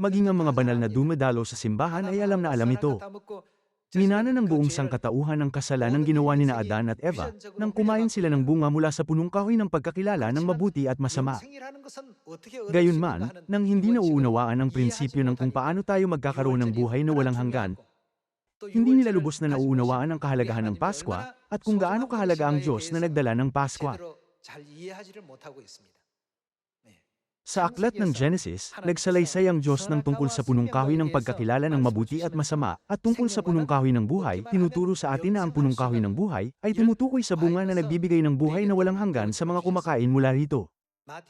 maging ang mga banal na dumadalo sa simbahan ay alam na alam ito. Minana ng buong sangkatauhan ang kasalanang ginawa ni na Adan at Eva, nang kumain sila ng bunga mula sa punong kahoy ng pagkakilala ng mabuti at masama. Gayunman, nang hindi nauunawaan ang prinsipyo ng kung paano tayo magkakaroon ng buhay na walang hanggan, hindi nila lubos na nauunawaan ang kahalagahan ng Paskwa at kung gaano kahalaga ang Diyos na nagdala ng Paskwa. Sa aklat ng Genesis, nagsalaysay ang Diyos ng tungkol sa punong kahoy ng pagkakilala ng mabuti at masama, at tungkol sa punong kahoy ng buhay, tinuturo sa atin na ang punong kahoy ng buhay ay tumutukoy sa bunga na nagbibigay ng buhay na walang hanggan sa mga kumakain mula rito.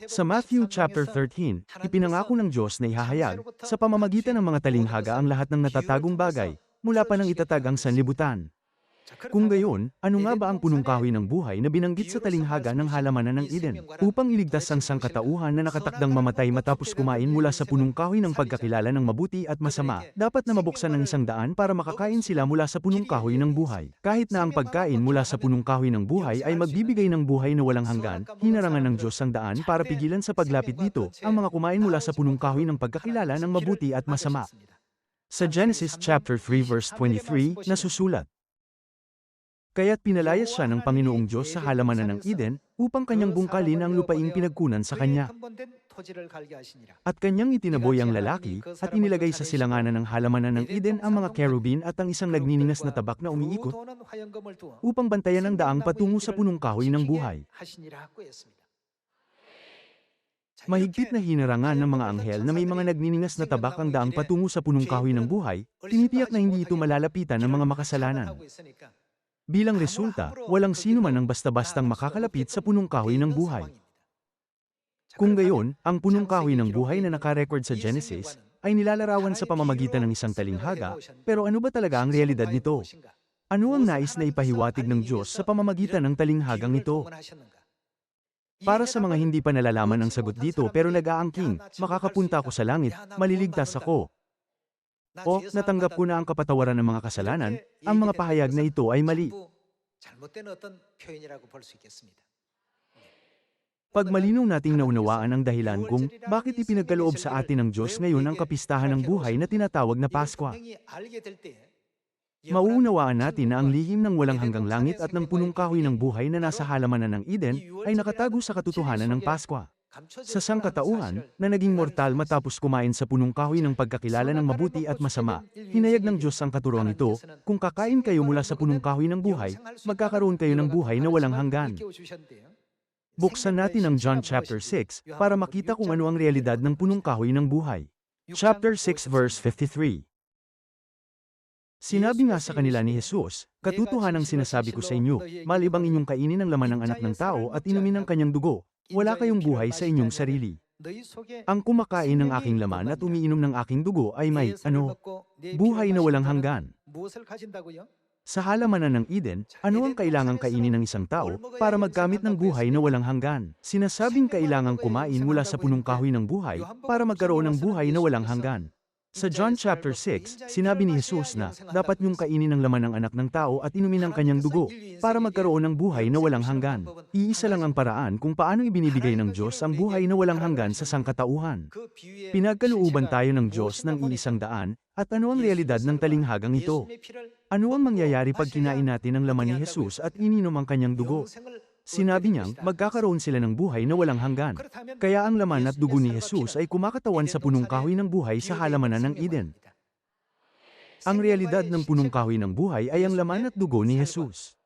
Sa Matthew chapter 13, ipinangako ng Diyos na ihahayag, sa pamamagitan ng mga talinghaga ang lahat ng natatagong bagay, mula pa nang itatag ang sanlibutan. Kung gayon, ano nga ba ang punong kahoy ng buhay na binanggit sa talinghaga ng halamanan ng Eden, upang iligtas ang sangkatauhan na nakatakdang mamatay matapos kumain mula sa punong kahoy ng pagkakilala ng mabuti at masama, dapat na mabuksan ng isang daan para makakain sila mula sa punong kahoy ng buhay. Kahit na ang pagkain mula sa punong kahoy ng buhay ay magbibigay ng buhay na walang hanggan, hinarangan ng Diyos ang daan para pigilan sa paglapit dito, ang mga kumain mula sa punong kahoy ng pagkakilala ng mabuti at masama. Sa Genesis chapter 3 verse 23, nasusulat, Kaya't pinalayas siya ng Panginoong Diyos sa halamanan ng Eden, upang kanyang bungkalin ang lupaing pinagkunan sa kanya. At kanyang itinaboy ang lalaki, at inilagay sa silanganan ng halamanan ng Eden ang mga kerubin at ang isang nagniningas na tabak na umiikot, upang bantayan ang daang patungo sa punong kahoy ng buhay. Mahigpit na hinarangan ng mga anghel na may mga nagniningas na tabak ang daang patungo sa punong kahoy ng buhay, tinitiyak na hindi ito malalapitan ng mga makasalanan. Bilang resulta, walang sino man ang basta-bastang makakalapit sa punong kahoy ng buhay. Kung gayon, ang punong kahoy ng buhay na nakarecord sa Genesis ay nilalarawan sa pamamagitan ng isang talinghaga, pero ano ba talaga ang realidad nito? Ano ang nais na ipahiwatig ng Diyos sa pamamagitan ng talinghagang ito? Para sa mga hindi pa nalalaman ang sagot dito pero nag-aangking, makakapunta ako sa langit, maliligtas ako. O, natanggap ko na ang kapatawaran ng mga kasalanan, ang mga pahayag na ito ay mali. Pag malinaw nating naunawaan ang dahilan kung bakit ipinagkaloob sa atin ng Diyos ngayon ang kapistahan ng buhay na tinatawag na Paskwa. Mauunawaan natin na ang lihim ng walang hanggang langit at ng punong kahoy ng buhay na nasa halamanan ng Eden ay nakatago sa katotohanan ng Paskwa. Sa sangkatauhan, na naging mortal matapos kumain sa punong kahoy ng pagkakilala ng mabuti at masama, hinayag ng Diyos ang katuruan ito, kung kakain kayo mula sa punong kahoy ng buhay, magkakaroon kayo ng buhay na walang hanggan. Buksan natin ang John chapter 6 para makita kung ano ang realidad ng punong kahoy ng buhay. Chapter 6 verse 53 Sinabi nga sa kanila ni Jesus, Katutuhanang sinasabi ko sa inyo, malibang inyong kainin ang laman ng anak ng tao at inumin ang kanyang dugo, wala kayong buhay sa inyong sarili. Ang kumakain ng aking laman at umiinom ng aking dugo ay may, ano, buhay na walang hanggan. Sa halamanan ng Eden, ano ang kailangang kainin ng isang tao para magkamit ng buhay na walang hanggan? Sinasabing kailangang kumain mula sa punong kahoy ng buhay para magkaroon ng buhay na walang hanggan. Sa John chapter 6, sinabi ni Jesus na dapat niyong kainin ang laman ng anak ng tao at inumin ang kanyang dugo para magkaroon ng buhay na walang hanggan. Iisa lang ang paraan kung paano ibinibigay ng Diyos ang buhay na walang hanggan sa sangkatauhan. Pinagkalooban tayo ng Diyos ng iisang daan, at ano ang realidad ng talinghagang ito? Ano ang mangyayari pag kinain natin ang laman ni Jesus at ininom ang kanyang dugo? Sinabi niyang magkakaroon sila ng buhay na walang hanggan. Kaya ang laman at dugo ni Jesus ay kumakatawan sa punong kahoy ng buhay sa halamanan ng Eden. Ang realidad ng punong kahoy ng buhay ay ang laman at dugo ni Jesus.